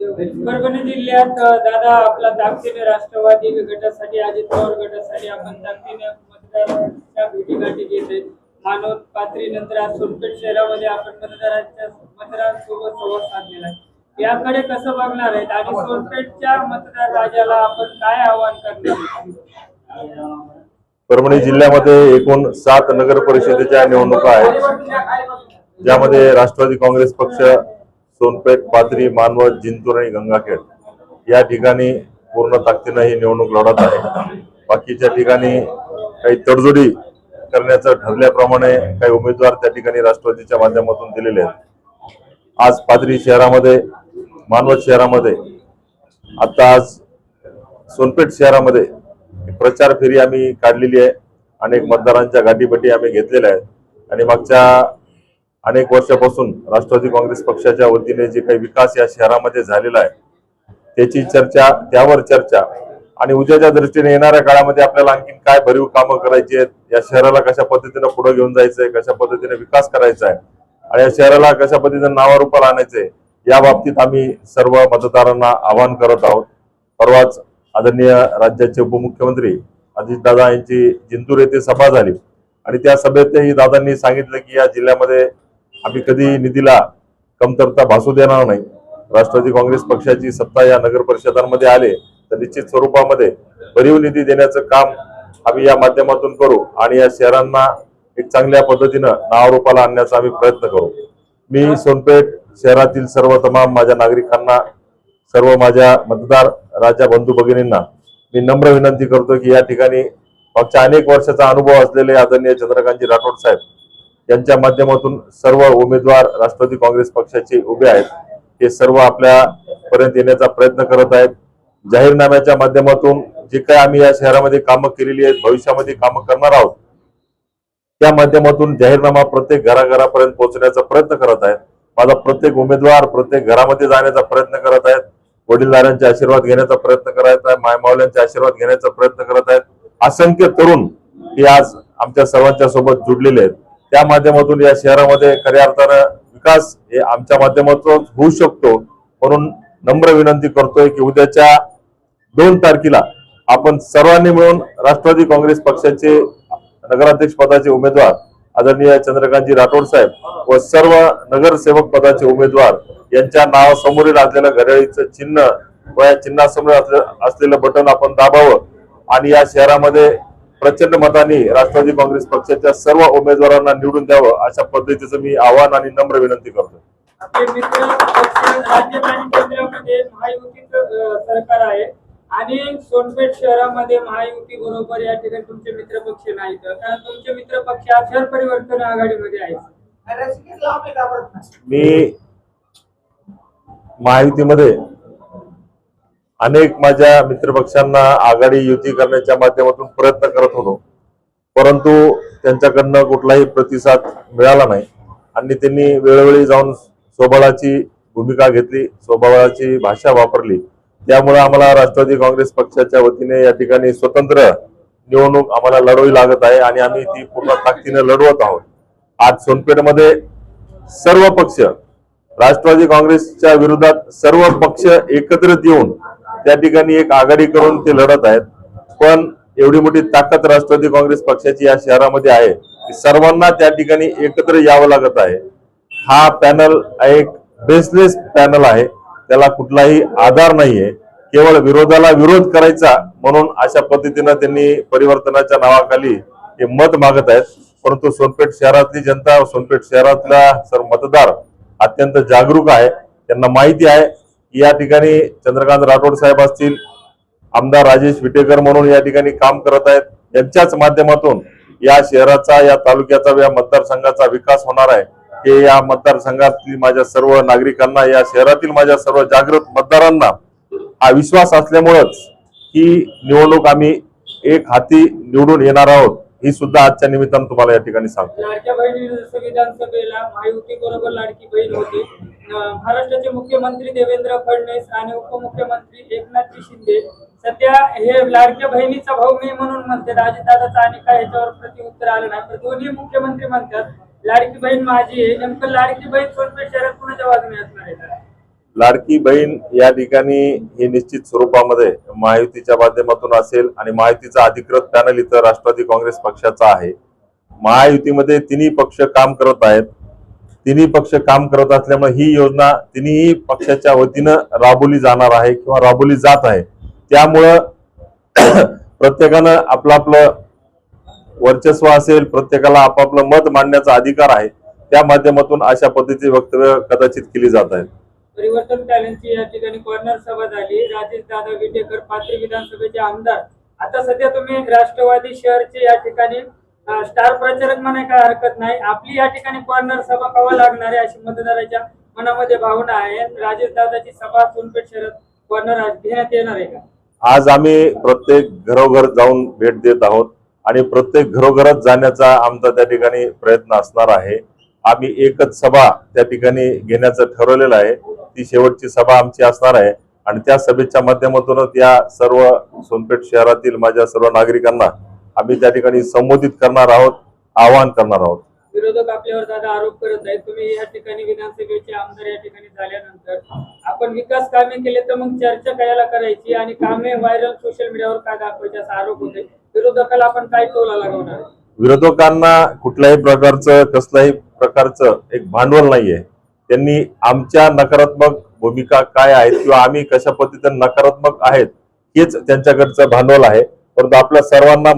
परभणी जिल्ह्यात दादा आपला ताकदीने राष्ट्रवादी गटासाठी अजित पवार गटासाठी आपण ताकदीने मतदारांच्या भेटीगाठी घेत आहेत मानवत पात्री नंतर आज सोनपेठ शहरामध्ये आपण मतदारांच्या मतदारांसोबत संवाद साधलेला आहे. याकडे कसं बघणार आहेत? आणि सोनपेठच्या मतदार राजाला आपण काय आवाहन करणार परभणी जिल्ह्यामध्ये एकूण सात नगर परिषदेच्या निवडणुका आहेत ज्यामध्ये राष्ट्रवादी काँग्रेस पक्ष सोनपेठ पाथरी मानवत जिंतूर आणि गंगाखेड या ठिकाणी पूर्ण ताकदीनं ही निवडणूक लढत आहे. बाकीच्या ठिकाणी काही तडजोडी करण्याचं ठरल्याप्रमाणे काही उमेदवार त्या ठिकाणी राष्ट्रवादीच्या माध्यमातून दिलेले आहेत. आज पाथरी शहरामध्ये मानवत शहरामध्ये आता आज सोनपेठ शहरामध्ये प्रचार फेरी आम्ही काढलेली आहे. अनेक मतदारांच्या गाठीभेटी आम्ही घेतलेल्या आहेत. आणि मागच्या अनेक वर्षापासून राष्ट्रवादी काँग्रेस पक्षाच्या वतीने जे काही विकास या शहरामध्ये झालेला आहे त्याची चर्चा त्यावर चर्चा. आणि उद्याच्या दृष्टीने येणाऱ्या काळामध्ये आपल्याला आणखीन काय भरीव कामं करायची आहेत या शहराला कशा पद्धतीने पुढे घेऊन जायचंय कशा पद्धतीने विकास करायचा आहे आणि या शहराला कशा पद्धतीने नावारूपाला आणायचंय या बाबतीत आम्ही सर्व मतदारांना आवाहन करत आहोत. परवाच आदरणीय राज्याचे उपमुख्यमंत्री अजितदादा यांची जिंतूर येथे सभा झाली. आणि त्या सभेतही दादांनी सांगितलं की या जिल्ह्यामध्ये आम्ही कधी निधीला कमतरता भासू देणार नाही. राष्ट्रवादी काँग्रेस पक्षाची सत्ता या नगर परिषदांमध्ये आले तर निश्चित स्वरूपामध्ये भरीव निधी देण्याचं काम आम्ही या माध्यमातून करू आणि या शहरांना एक चांगल्या पद्धतीनं नावारूपाला आणण्याचा आम्ही प्रयत्न करू. मी सोनपेठ शहरातील सर्व तमाम माझ्या नागरिकांना सर्व माझ्या मतदार राजा बंधू भगिनींना मी नम्र विनंती करतो की या ठिकाणी मागच्या अनेक वर्षाचा अनुभव असलेले आदरणीय चंद्रकांतजी राठोड साहेब यांच्या माध्यमातून सर्व उमेदवार राष्ट्रवादी काँग्रेस पक्षाचे उभे आहेत. हे सर्व आपल्या पर्यंत येण्याचा प्रयत्न करत आहेत. जाहीरनाम्याच्या माध्यमातून जे काही आम्ही या शहरामध्ये कामं केलेली आहेत भविष्यामध्ये कामं करणार आहोत त्या माध्यमातून जाहीरनामा प्रत्येक घराघरापर्यंत पोहोचण्याचा प्रयत्न करत आहेत. माझा प्रत्येक उमेदवार प्रत्येक घरामध्ये जाण्याचा प्रयत्न करत आहेत. वडीलधाऱ्यांचे आशीर्वाद घेण्याचा प्रयत्न करत आहेत. मायमावल्यांचे आशीर्वाद घेण्याचा प्रयत्न करत आहेत. असंख्य तरुण हे आज आमच्या सर्वांच्या सोबत जुडलेले आहेत. त्या माध्यमातून या शहरामध्ये खऱ्या अर्थानं विकास हे आमच्या माध्यमातून होऊ शकतो म्हणून नम्र विनंती करतोय की उद्याच्या दोन तारखेला आपण सर्वांनी मिळून राष्ट्रवादी काँग्रेस पक्षाचे नगराध्यक्ष पदाचे उमेदवार आदरणीय चंद्रकांतजी राठोड साहेब व सर्व नगरसेवक पदाचे उमेदवार यांच्या नावासमोरील असलेलं घड्याळीचं चिन्ह व या चिन्हासमोर असलेलं बटन आपण दाबावं आणि या शहरामध्ये प्रचंड मताने राष्ट्रवादी काँग्रेस पक्षाच्या सर्व उमेदवारांना निवडून द्यावं अशा पद्धतीचं मी आवाहन आणि नम्र विनंती करतो आपले मित्र पक्ष राज्यात आणि केंद्रामध्ये महायुतीचं अ, सरकार आहे. आणि सोनपेठ शहरामध्ये महायुती बरोबर या ठिकाणी तुमचे मित्र पक्ष नाहीत कारण तुमचे मित्र पक्ष शहर परिवर्तन आघाडीमध्ये आहे मी महायुतीमध्ये अनेक माझ्या मित्रपक्षांना आघाडी युती करण्याच्या माध्यमातून प्रयत्न करत होतो. परंतु त्यांच्याकडनं कुठलाही प्रतिसाद मिळाला नाही. आणि त्यांनी वेळोवेळी जाऊन स्वबळाची भूमिका घेतली स्वबळाची भाषा वापरली. त्यामुळे आम्हाला राष्ट्रवादी काँग्रेस पक्षाच्या वतीने या ठिकाणी स्वतंत्र निवडणूक आम्हाला लढवी लागत आहे आणि आम्ही ती पूर्ण ताकदीने लढवत आहोत. आज सोनपेठमध्ये सर्व पक्ष राष्ट्रवादी काँग्रेसच्या विरोधात सर्व पक्ष एकत्रित येऊन त्या ठिकाणी एक आघाडी करून ते लढत आहेत. पण एवढी मोठी ताकद राष्ट्रवादी काँग्रेस पक्षाची या शहरामध्ये आहे की सर्वांना त्या ठिकाणी एकत्र यावं लागत आहे. हा पॅनल एक बेसलेस पॅनल आहे. त्याला कुठलाही आधार नाहीये. केवळ विरोधाला विरोध करायचा म्हणून अशा पद्धतीनं त्यांनी परिवर्तनाच्या नावाखाली हे मत मागत आहेत. परंतु सोनपेठ शहरातली जनता सोनपेठ शहरातला सर्व मतदार अत्यंत जागरूक आहे. त्यांना माहिती आहे. या ठिकाणी चंद्रकांत राठोड साहेब असतील आमदार राजेश विटेकर म्हणून या ठिकाणी काम करत आहेत. यांच्याच माध्यमातून या शहराचा या तालुक्याचा या मतदारसंघाचा विकास होणार आहे. हे या मतदारसंघातील माझ्या सर्व नागरिकांना या शहरातील माझ्या सर्व जागृत मतदारांना हा विश्वास असल्यामुळंच ही निवडणूक आम्ही एक हाती निवडून येणार आहोत. ही सुद्धा आजच्या निमित्तानं तुम्हाला या ठिकाणी सांगतो. लाडक्या बहिणी विधानसभेला महायुती बरोबर लाडकी बहीण होती. महाराष्ट्राचे मुख्यमंत्री देवेंद्र फडणवीस आणि उपमुख्यमंत्री एकनाथजी शिंदे सध्या हे लाडक्या बहिणीचा भाऊ मी म्हणून म्हणतात अजितदादाचा आणि काय ह्याच्यावर प्रत्युत्तर आलं नाही पण दोन्ही मुख्यमंत्री म्हणतात लाडकी बहीण माझी आहे. नेमकं लाडकी बहीण सोनपेठ शहरात कुणाच्या बाजूने असणार आहे? लाडकी बहीण या ठिकाणी हे निश्चित स्वरूपामध्ये महायुतीच्या माध्यमातून असेल आणि महायुतीचा अधिकृत पॅनल इथं राष्ट्रवादी काँग्रेस पक्षाचा आहे. महायुतीमध्ये तिन्ही पक्ष काम करत आहेत. तिन्ही पक्ष काम करत असल्यामुळे ही योजना तिन्ही पक्षाच्या वतीनं राबवली जाणार आहे किंवा राबवली जात आहे. त्यामुळं प्रत्येकानं आपलं आपलं वर्चस्व असेल प्रत्येकाला आपापलं मत मांडण्याचा अधिकार आहे. त्या माध्यमातून अशा पद्धतीचे वक्तव्य कदाचित केली जात आहेत. परिवर्तन टॅलेंटची या ठिकाणी कॉर्नर सभा झाली. राजेश दादा विटेकर पाथरी विधानसभेचे आमदार. आता सध्या तुम्ही राष्ट्रवादी शहरचे या ठिकाणी स्टार प्रचारक म्हणाय काय हरकत नाही. आपली या ठिकाणी कॉर्नर सभा कवा लागणार आहे अशी मतदाराच्या मनामध्ये भावना आहे. राजेश दादाची सभा सोनपेठ शहरात कॉर्नर घेण्यात येणार आहे का? आज आम्ही प्रत्येक घरोघर जाऊन भेट देत आहोत आणि प्रत्येक घरोघरात जाण्याचा आमचा त्या ठिकाणी प्रयत्न असणार आहे. आम्ही एकच सभा त्या ठिकाणी घेण्याचं ठरवलेलं आहे. ती शेवटची सभा आमची असणार आहे. आणि त्या सभेच्या माध्यमातूनच या सर्व सोनपेठ शहरातील माझ्या सर्व नागरिकांना आम्ही त्या ठिकाणी संबोधित करणार आहोत आवाहन करणार आहोत. विरोधक आपल्यावर दादा आरोप करत आहेत. तुम्ही या ठिकाणी विधानसभेचे आमदार या ठिकाणी झाल्यानंतर आपण विकास कामे केले तर मग चर्चा करायला करायची आणि कामे व्हायरल सोशल मीडियावर काय दाखवायचे असा आरोप होते विरोधकाला आपण काय टोला लागवणार? विरोधकांना कुठल्याही प्रकारचं कसल्याही प्रकारचं एक भांडवल नाहीये. त्यांनी आमच्या नकारात्मक भूमिका काय आहेत किंवा आम्ही कशा पद्धतीने नकारात्मक आहेत हेच त्यांच्याकडचं भांडवल आहे. परंतु आपल्या सर्वांना